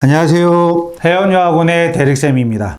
안녕하세요. 해연유학원의 대릭쌤입니다.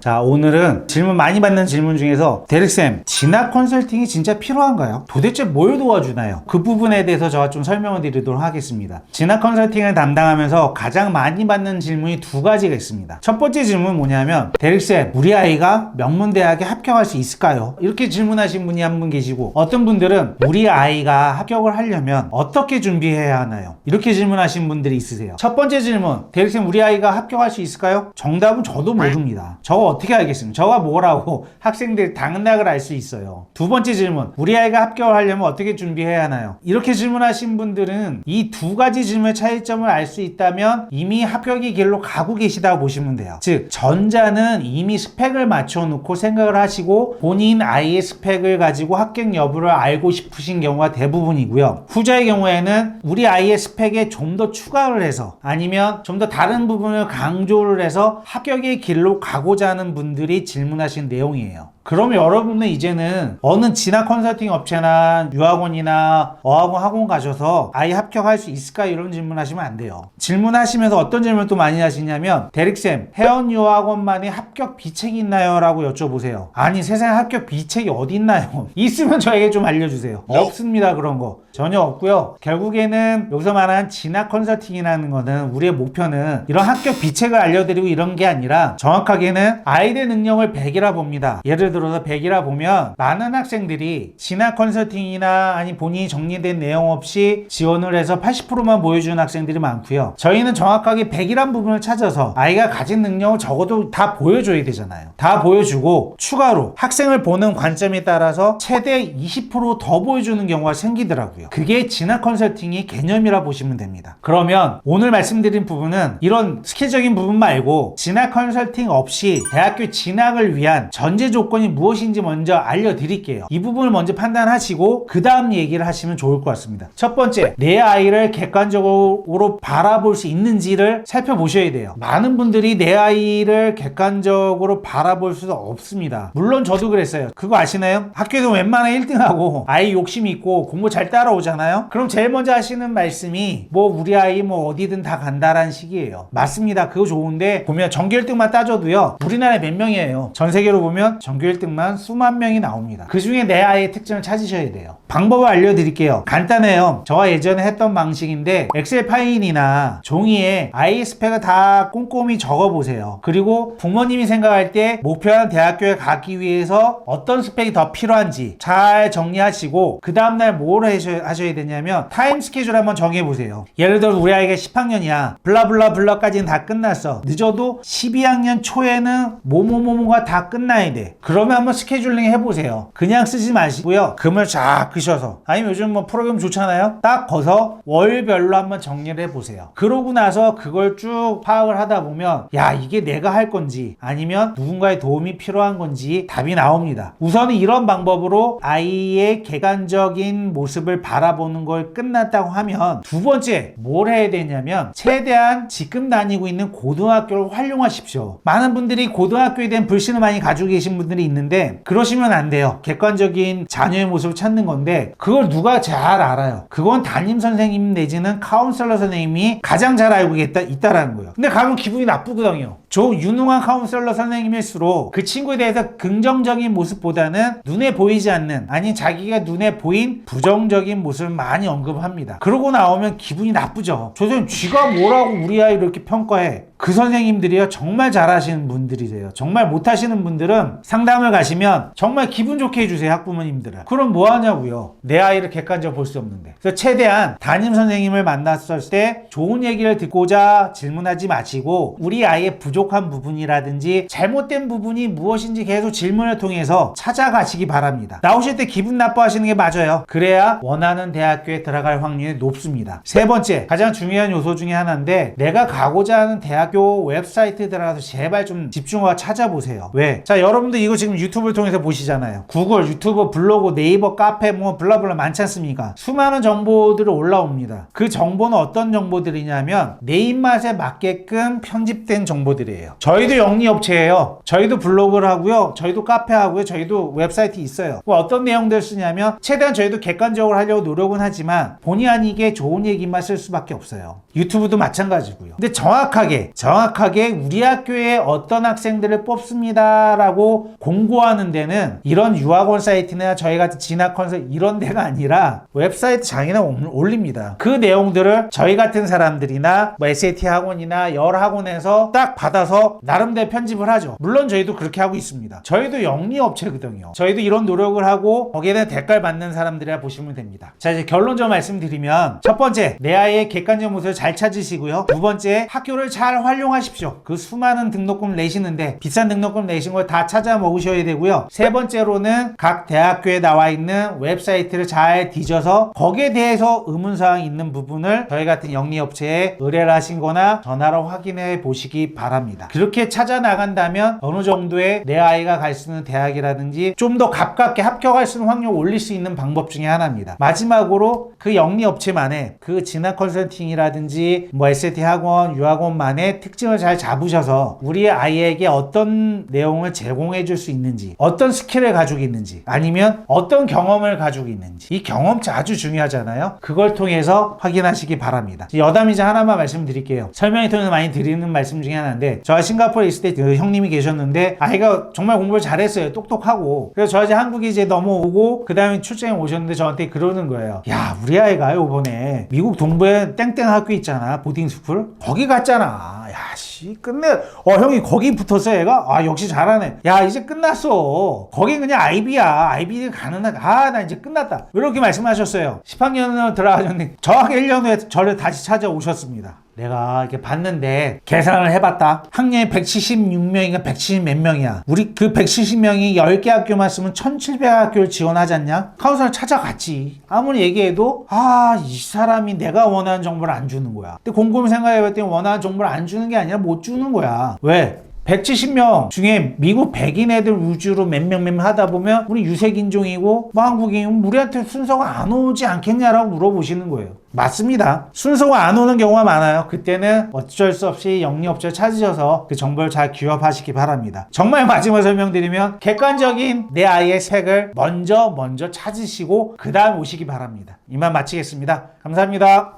자, 오늘은 질문 많이 받는 질문 중에서 대릭쌤, 진학 컨설팅이 진짜 필요한가요? 도대체 뭘 도와주나요? 그 부분에 대해서 제가 좀 설명을 드리도록 하겠습니다. 진학 컨설팅을 담당하면서 가장 많이 받는 질문이 두 가지가 있습니다. 첫 번째 질문은 뭐냐면, 대릭쌤, 우리 아이가 명문대학에 합격할 수 있을까요? 이렇게 질문하신 분이 한 분 계시고, 어떤 분들은 우리 아이가 합격을 하려면 어떻게 준비해야 하나요? 이렇게 질문하신 분들이 있으세요. 첫 번째 질문, 대릭쌤, 우리 아이가 합격할 수 있을까요? 정답은 저도 모릅니다. 저거 어떻게 알겠습니까? 저가 뭐라고 학생들 당락을 알 수 있어요. 두 번째 질문, 우리 아이가 합격을 하려면 어떻게 준비해야 하나요? 이렇게 질문하신 분들은 이 두 가지 질문의 차이점을 알 수 있다면 이미 합격의 길로 가고 계시다고 보시면 돼요. 즉, 전자는 이미 스펙을 맞춰놓고 생각을 하시고 본인 아이의 스펙을 가지고 합격 여부를 알고 싶으신 경우가 대부분이고요. 후자의 경우에는 우리 아이의 스펙에 좀 더 추가를 해서 아니면 좀 더 다른 부분을 강조를 해서 합격의 길로 가고자 하는 분들이 질문하신 내용이에요. 그럼 여러분은 이제는 어느 진학 컨설팅 업체나 유학원이나 어학원 학원 가셔서 아이 합격할 수 있을까 이런 질문 하시면 안 돼요. 질문하시면서 어떤 질문을 또 많이 하시냐면 대릭쌤 해원 유학원만의 합격 비책이 있나요? 라고 여쭤보세요. 아니 세상에 합격 비책이 어디 있나요? 있으면 저에게 좀 알려주세요. 없습니다 그런 거. 전혀 없고요. 결국에는 여기서 말하는 진학 컨설팅이라는 거는 우리의 목표는 이런 합격 비책을 알려드리고 이런 게 아니라 정확하게는 아이들의 능력을 100이라 봅니다. 예를 들어 서 100이라 보면 많은 학생들이 진학 컨설팅이나 아니 본인이 정리된 내용 없이 지원을 해서 80%만 보여주는 학생들이 많고요. 저희는 정확하게 100이란 부분을 찾아서 아이가 가진 능력을 적어도 다 보여줘야 되잖아요. 다 보여주고 추가로 학생을 보는 관점에 따라서 최대 20%더 보여주는 경우가 생기더라고요. 그게 진학 컨설팅의 개념이라 보시면 됩니다. 그러면 오늘 말씀드린 부분은 이런 스킬적인 부분 말고 진학 컨설팅 없이 대학교 진학을 위한 전제 조건이 무엇인지 먼저 알려드릴게요. 이 부분을 먼저 판단하시고 그 다음 얘기를 하시면 좋을 것 같습니다. 첫 번째, 내 아이를 객관적으로 바라볼 수 있는지를 살펴보셔야 돼요. 많은 분들이 내 아이를 객관적으로 바라볼 수도 없습니다. 물론 저도 그랬어요. 그거 아시나요? 학교에서 웬만하면 1등하고 아이 욕심이 있고 공부 잘 따라오잖아요. 그럼 제일 먼저 하시는 말씀이 뭐 우리 아이 뭐 어디든 다 간다라는 식이에요. 맞습니다. 그거 좋은데 보면 전교 1등만 따져도요. 우리나라에 몇 명이에요? 전 세계로 보면 전교 1등만 수만 명이 나옵니다. 그 중에 내 아이의 특징을 찾으셔야 돼요. 방법을 알려드릴게요. 간단해요. 저와 예전에 했던 방식인데 엑셀 파일이나 종이에 아이 스펙을 다 꼼꼼히 적어보세요. 그리고 부모님이 생각할 때 목표한 대학교에 가기 위해서 어떤 스펙이 더 필요한지 잘 정리하시고 그 다음날 뭘 하셔야, 되냐면 타임 스케줄 한번 정해보세요. 예를 들어 우리 아이가 10학년이야. 블라블라 블라까지는 다 끝났어. 늦어도 12학년 초에는 뭐뭐뭐뭐가 다 끝나야 돼. 그 러면 한번 스케줄링 해보세요. 그냥 쓰지 마시고요. 금을 쫙 그셔서 아니면 요즘 뭐 프로그램 좋잖아요. 딱 거서 월별로 한번 정리를 해보세요. 그러고 나서 그걸 쭉 파악을 하다 보면 야 이게 내가 할 건지 아니면 누군가의 도움이 필요한 건지 답이 나옵니다. 우선은 이런 방법으로 아이의 객관적인 모습을 바라보는 걸 끝났다고 하면 두 번째 뭘 해야 되냐면 최대한 지금 다니고 있는 고등학교를 활용하십시오. 많은 분들이 고등학교에 대한 불신을 많이 가지고 계신 분들이 있는데 그러시면 안 돼요. 객관적인 자녀의 모습을 찾는 건데 그걸 누가 잘 알아요. 그건 담임 선생님 내지는 카운셀러 선생님이 가장 잘 알고 있다, 있다라는 거예요. 근데 가면 기분이 나쁘거든요. 저 유능한 카운셀러 선생님일수록 그 친구에 대해서 긍정적인 모습보다는 눈에 보이지 않는 아니 자기가 눈에 보인 부정적인 모습을 많이 언급합니다. 그러고 나오면 기분이 나쁘죠. 저 선생님 쥐가 뭐라고 우리 아이를 이렇게 평가해. 그 선생님들이요 정말 잘하시는 분들이세요. 정말 못하시는 분들은 상담을 가시면 정말 기분 좋게 해주세요 학부모님들은. 그럼 뭐 하냐고요. 내 아이를 객관적으로 볼 수 없는데. 그래서 최대한 담임 선생님을 만났을 때 좋은 얘기를 듣고자 질문하지 마시고 우리 아이의 부족 한 부분이라든지 잘못된 부분이 무엇인지 계속 질문을 통해서 찾아가시기 바랍니다. 나오실 때 기분 나빠하시는 게 맞아요. 그래야 원하는 대학교에 들어갈 확률이 높습니다. 세 번째 가장 중요한 요소 중에 하나인데 내가 가고자 하는 대학 학교 웹사이트에 들어가서 제발 좀 집중하고 찾아보세요. 왜? 자, 여러분들 이거 지금 유튜브를 통해서 보시잖아요. 구글, 유튜브, 블로그, 네이버, 카페 뭐 블라블라 많지 않습니까? 수많은 정보들이 올라옵니다. 그 정보는 어떤 정보들이냐면 내 입맛에 맞게끔 편집된 정보들이 에요. 저희도 영리업체예요. 저희도 블로그를 하고요. 저희도 카페 하고요. 저희도 웹사이트 있어요. 뭐 어떤 내용들 쓰냐면 최대한 저희도 객관적으로 하려고 노력은 하지만 본의 아니게 좋은 얘기만 쓸 수밖에 없어요. 유튜브도 마찬가지고요. 근데 정확하게 정확하게 우리 학교에 어떤 학생들을 뽑습니다라고 공고하는 데는 이런 유학원 사이트나 저희 같은 진학 컨설 이런 데가 아니라 웹사이트 장이나 올립니다. 그 내용들을 저희 같은 사람들이나 뭐 SAT 학원이나 여러 학원에서 딱 받아 서 나름대로 편집을 하죠. 물론 저희도 그렇게 하고 있습니다. 저희도 영리업체거든요. 저희도 이런 노력을 하고 거기에 대한 대가를 받는 사람들이라 보시면 됩니다. 자 이제 결론적으로 말씀드리면 첫 번째 내 아이의 객관적 모습을 잘 찾으시고요. 두 번째 학교를 잘 활용하십시오. 그 수많은 등록금 내시는데 비싼 등록금 내신 걸 다 찾아 먹으셔야 되고요. 세 번째로는 각 대학교에 나와 있는 웹사이트를 잘 뒤져서 거기에 대해서 의문사항이 있는 부분을 저희 같은 영리업체에 의뢰를 하신 거나 전화로 확인해 보시기 바랍니다. 그렇게 찾아 나간다면 어느 정도의 내 아이가 갈 수 있는 대학이라든지 좀 더 가깝게 합격할 수 있는 확률을 올릴 수 있는 방법 중에 하나입니다. 마지막으로 그 영리 업체만의 그 진학 컨설팅이라든지 뭐 SAT 학원, 유학원만의 특징을 잘 잡으셔서 우리 아이에게 어떤 내용을 제공해 줄 수 있는지 어떤 스킬을 가지고 있는지 아니면 어떤 경험을 가지고 있는지 이 경험치 아주 중요하잖아요. 그걸 통해서 확인하시기 바랍니다. 여담이자 하나만 말씀드릴게요. 설명을 통해서 많이 드리는 말씀 중에 하나인데 저가 싱가포르에 있을 때그 형님이 계셨는데 아이가 정말 공부를 잘했어요. 똑똑하고 그래서 저 이제 한국에 이제 넘어오고 그 다음에 출장에 오셨는데 저한테 그러는 거예요. 야 우리 아이가 요번에 미국 동부에 땡땡 학교 있잖아 보딩 스쿨 거기 갔잖아. 야씨 끝내 어 형이 거기 붙었어 얘가 아 역시 잘하네. 야 이제 끝났어. 거긴 그냥 아이비야. 아이비 가는 아나 이제 끝났다. 이렇게 말씀하셨어요. 10학년을 들어가셨는데 정확히 1년 후에 저를 다시 찾아오셨습니다. 내가 이렇게 봤는데 계산을 해봤다. 학년이 176명인가 170 몇 명이야. 우리 그 170명이 10개 학교만 쓰면 1700학교를 지원하지 않냐? 카운슬을 찾아갔지. 아무리 얘기해도 아, 이 사람이 내가 원하는 정보를 안 주는 거야. 근데 곰곰이 생각해봤더니 원하는 정보를 안 주는 게 아니라 못 주는 거야. 왜? 170명 중에 미국 백인 애들 위주로 몇 명 몇 명 하다 보면 우리 유색인종이고 뭐 한국인이면 우리한테 순서가 안 오지 않겠냐라고 물어보시는 거예요. 맞습니다. 순서가 안 오는 경우가 많아요. 그때는 어쩔 수 없이 영리업체를 찾으셔서 그 정보를 잘 기업하시기 바랍니다. 정말 마지막 설명드리면 객관적인 내 아이의 색을 먼저 먼저 찾으시고 그 다음 오시기 바랍니다. 이만 마치겠습니다. 감사합니다.